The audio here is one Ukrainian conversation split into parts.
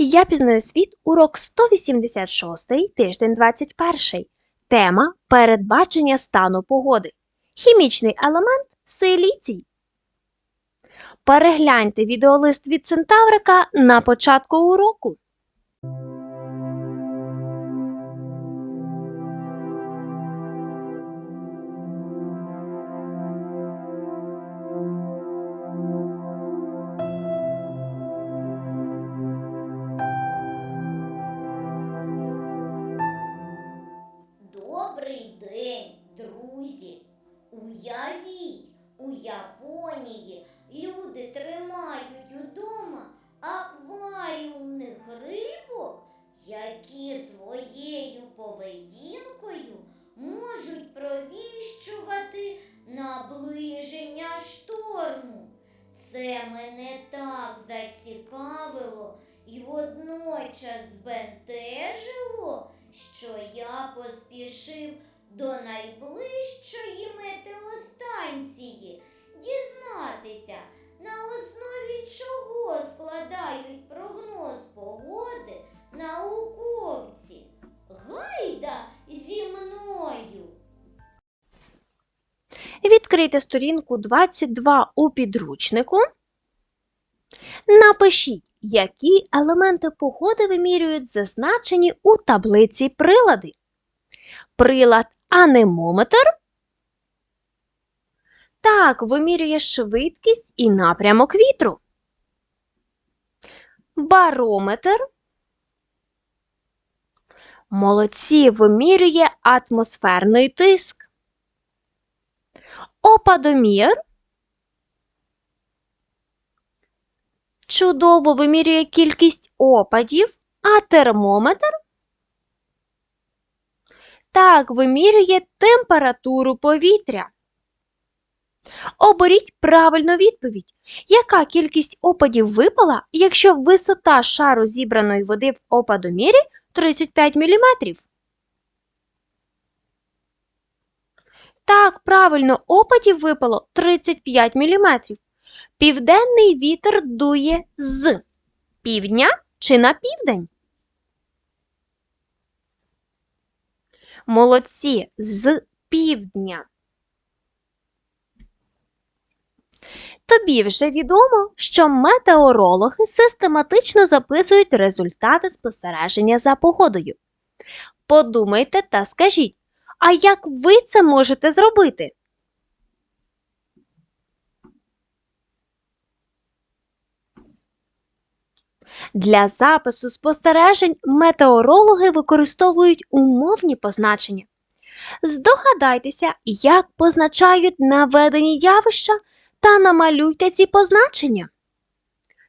Я пізнаю світ, урок 186, тиждень 21. Тема передбачення стану погоди. Хімічний елемент силіцій. Перегляньте відеолист від Центаврика на початку уроку. Це мене так зацікавило і водночас збентежило, що я поспішив до найближчої метеостанції дізнатися, на основі чого складають прогноз погоди науковці. Гайда зі мною! Відкрийте сторінку 22 у підручнику. Напишіть, які елементи погоди вимірюють зазначені у таблиці прилади. Прилад анемометр. Так, вимірює швидкість і напрямок вітру. Барометр. Молодці вимірює атмосферний тиск. Опадомір. Чудово вимірює кількість опадів, а термометр так вимірює температуру повітря. Оберіть правильну відповідь. Яка кількість опадів випала, якщо висота шару зібраної води в опадомірі 35 мм? Так, правильно, опадів випало 35 мм. Південний вітер дує з півдня чи на південь? Молодці з півдня. Тобі вже відомо, що метеорологи систематично записують результати спостереження за погодою. Подумайте та скажіть, а як ви це можете зробити? Для запису спостережень метеорологи використовують умовні позначення. Здогадайтеся, як позначають наведені явища та намалюйте ці позначення.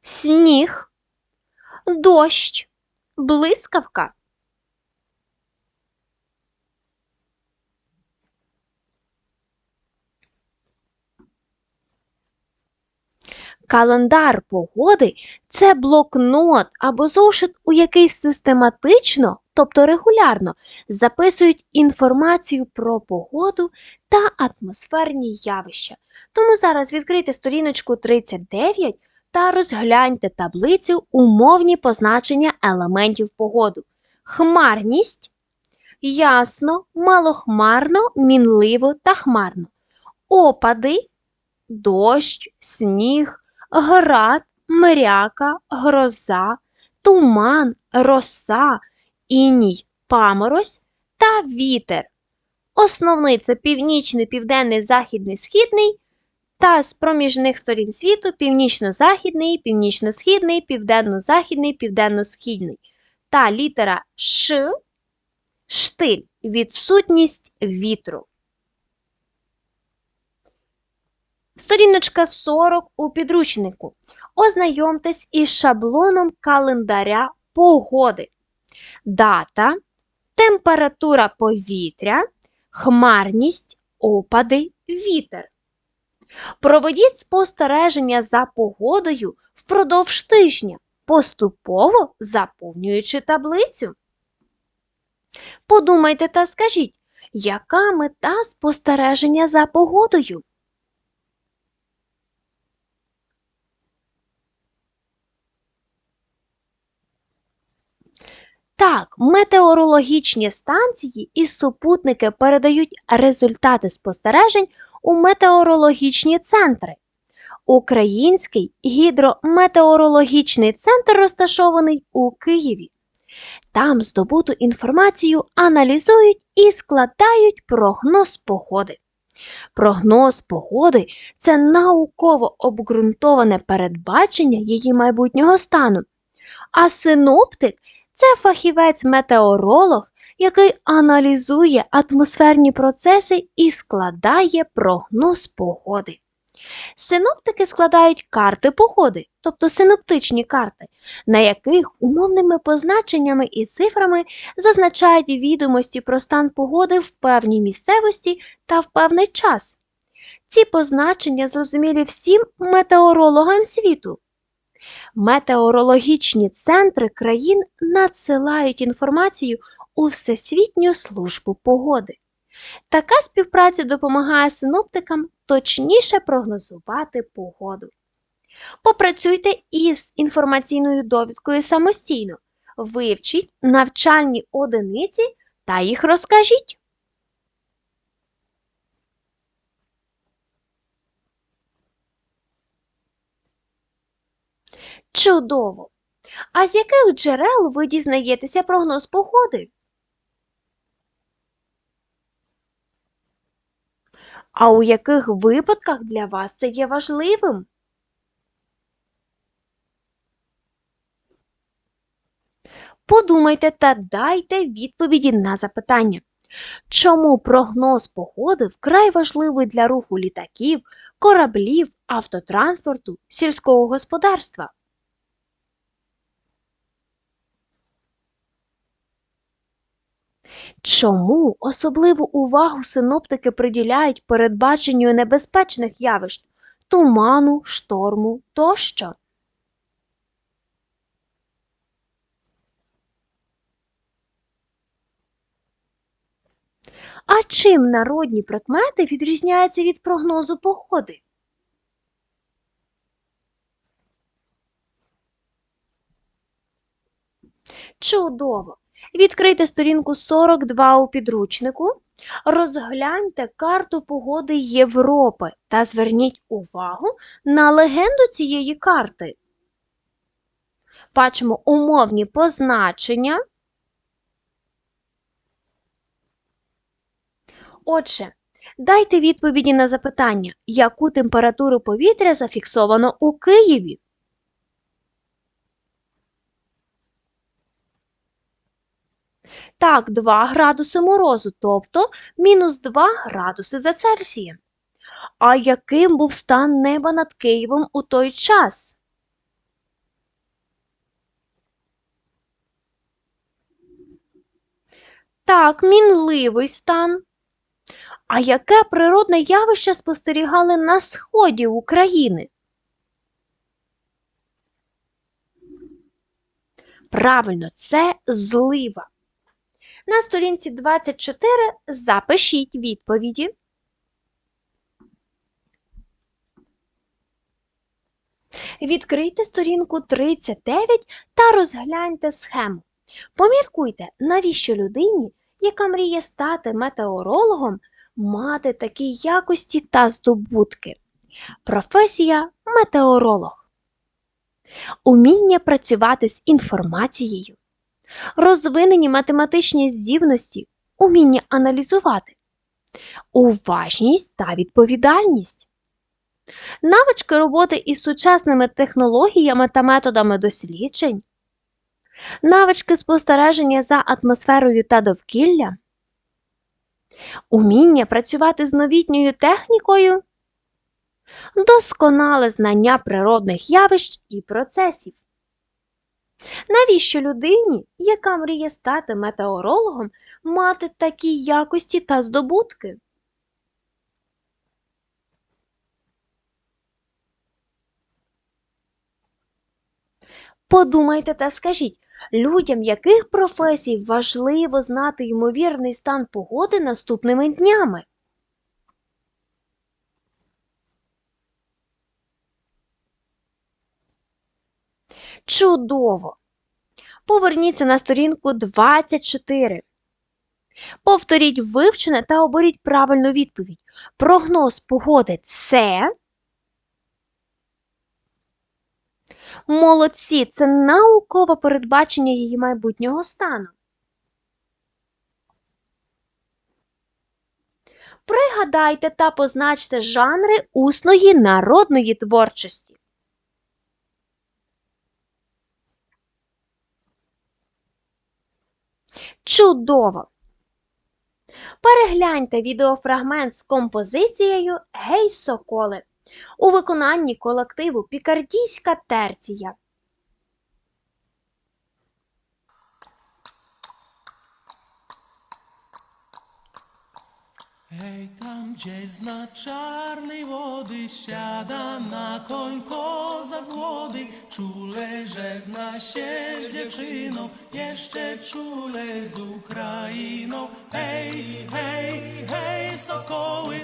Сніг, дощ, блискавка. Календар погоди це блокнот або зошит, у який систематично, тобто регулярно, записують інформацію про погоду та атмосферні явища. Тому зараз відкрийте сторіночку 39 та розгляньте таблицю умовні позначення елементів погоди. Хмарність ясно, малохмарно, мінливо та хмарно. Опади дощ, сніг, град, мряка, гроза, туман, роса, іній, паморозь та вітер. Основний це північний, південний, західний, східний та з проміжних сторін світу північно-західний, північно-східний, південно-західний, південно-східний. Та літера Ш штиль відсутність вітру. Сторіночка 40 у підручнику. Ознайомтесь із шаблоном календаря погоди. Дата, температура повітря, хмарність, опади, вітер. Проведіть спостереження за погодою впродовж тижня, поступово заповнюючи таблицю. Подумайте та скажіть, яка мета спостереження за погодою? Так, метеорологічні станції і супутники передають результати спостережень у метеорологічні центри. Український гідрометеорологічний центр розташований у Києві. Там здобуту інформацію аналізують і складають прогноз погоди. Прогноз погоди це науково обґрунтоване передбачення її майбутнього стану. А синоптик це фахівець-метеоролог, який аналізує атмосферні процеси і складає прогноз погоди. Синоптики складають карти погоди, тобто синоптичні карти, на яких умовними позначеннями і цифрами зазначають відомості про стан погоди в певній місцевості та в певний час. Ці позначення зрозумілі всім метеорологам світу. Метеорологічні центри країн надсилають інформацію у Всесвітню службу погоди. Така співпраця допомагає синоптикам точніше прогнозувати погоду. Попрацюйте із інформаційною довідкою самостійно, вивчіть навчальні одиниці та їх розкажіть. Чудово! А з яких джерел ви дізнаєтеся прогноз погоди? А у яких випадках для вас це є важливим? Подумайте та дайте відповіді на запитання. Чому прогноз погоди вкрай важливий для руху літаків, кораблів, автотранспорту, сільського господарства? Чому особливу увагу синоптики приділяють передбаченню небезпечних явищ туману, шторму тощо? А чим народні прикмети відрізняються від прогнозу погоди? Чудово! Відкрийте сторінку 42 у підручнику, розгляньте карту погоди Європи та зверніть увагу на легенду цієї карти. Бачимо умовні позначення. Отже, дайте відповіді на запитання, яку температуру повітря зафіксовано у Києві. Так, 2 градуси морозу, тобто мінус 2 градуси за Цельсієм. А яким був стан неба над Києвом у той час? Так, мінливий стан. А яке природне явище спостерігали на сході України? Правильно, це злива. На сторінці 24 запишіть відповіді. Відкрийте сторінку 39 та розгляньте схему. Поміркуйте, навіщо людині, яка мріє стати метеорологом, мати такі якості та здобутки. Професія метеоролог. Уміння працювати з інформацією розвинені математичні здібності, уміння аналізувати, уважність та відповідальність, навички роботи із сучасними технологіями та методами досліджень, навички спостереження за атмосферою та довкілля, уміння працювати з новітньою технікою, досконале знання природних явищ і процесів. Навіщо людині, яка мріє стати метеорологом, мати такі якості та здобутки? Подумайте та скажіть, людям яких професій важливо знати ймовірний стан погоди наступними днями? Чудово! Поверніться на сторінку 24. Повторіть вивчене та оберіть правильну відповідь. Прогноз погоди це. Молодці, це наукове передбачення її майбутнього стану. Пригадайте та позначте жанри усної народної творчості. Чудово! Перегляньте відеофрагмент з композицією Гей Соколи у виконанні колективу Пікардійська терція. Hej, tam gdzie zna czarnej wody siada na koń koza młody, czule żegna się z dziewczyną, jeszcze czule z Ukrainą. Hej, hej, hej, sokoły,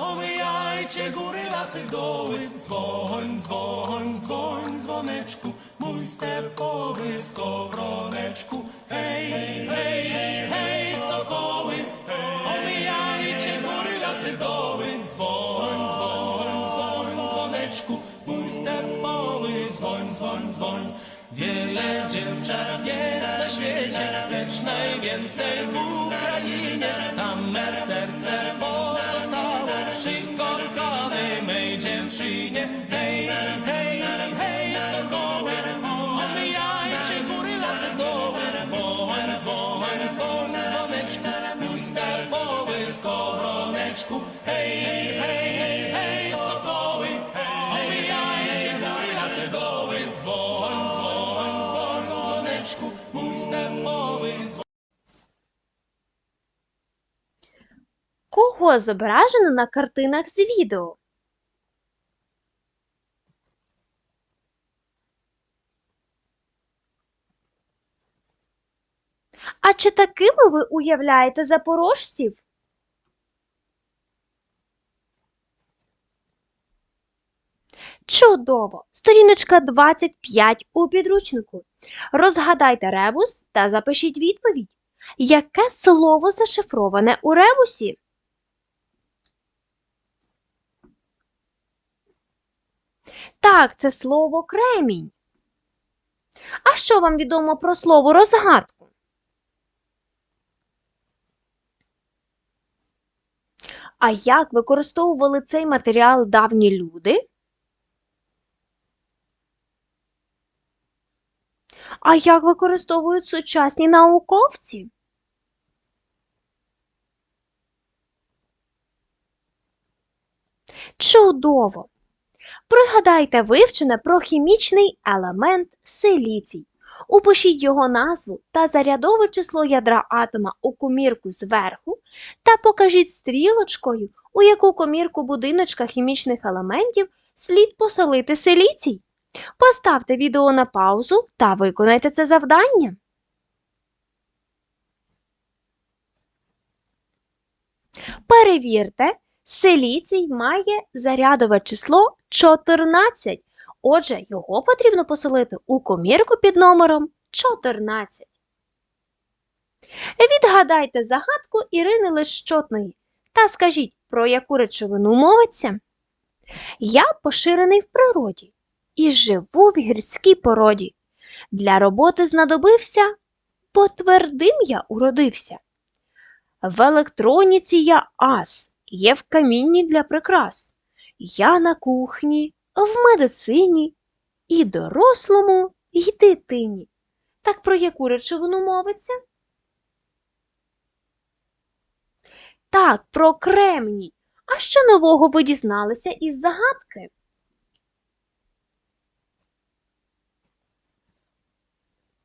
omijajcie góry, lasy, doły, dzwoń, dzwoń, dzwoń, dzwoneczku, mój stepowy skowroneczku. Hej, hej, hej, sokoły, lasy, doły, dzwoń, dzwoń, dzwoń, dzwoneczku, mój stepowy, dzwoń, dzwoń, dzwoń. Wiele dziewczat jest na świecie, lecz najwięcej w Ukrainie. Tam me serce pozostało przy kochanej mej dziewczynie. Hej, hej, skowroneczku. Hej, hej, hej, sokoły, omijajcie góry, lasy, doły, dzwoń, dzwoń, dzwoń, dzwoneczku, mój stepowy dzwoń. Кого зображено на картинах з відео? А чи такими ви уявляєте запорожців? Чудово! Сторіночка 25 у підручнику. Розгадайте ребус та запишіть відповідь. Яке слово зашифроване у ребусі? Так, це слово кремінь. А що вам відомо про слово розгадку? А як використовували цей матеріал давні люди? А як використовують сучасні науковці? Чудово! Пригадайте вивчене про хімічний елемент силіцій. Упишіть його назву та зарядове число ядра атома у комірку зверху та покажіть стрілочкою, у яку комірку будиночка хімічних елементів слід поселити силіцій. Поставте відео на паузу та виконайте це завдання. Перевірте, силіцій має зарядове число 14. Отже, його потрібно поселити у комірку під номером 14. Відгадайте загадку Ірини Лещотної та скажіть, про яку речовину мовиться. Я поширений в природі і живу в гірській породі. Для роботи знадобився, по твердим я уродився. В електроніці я ас, є в камінні для прикрас. Я на кухні, в медицині, і дорослому, і дитині. Так про яку речовину мовиться? Так, про кремній. А що нового ви дізналися із загадки?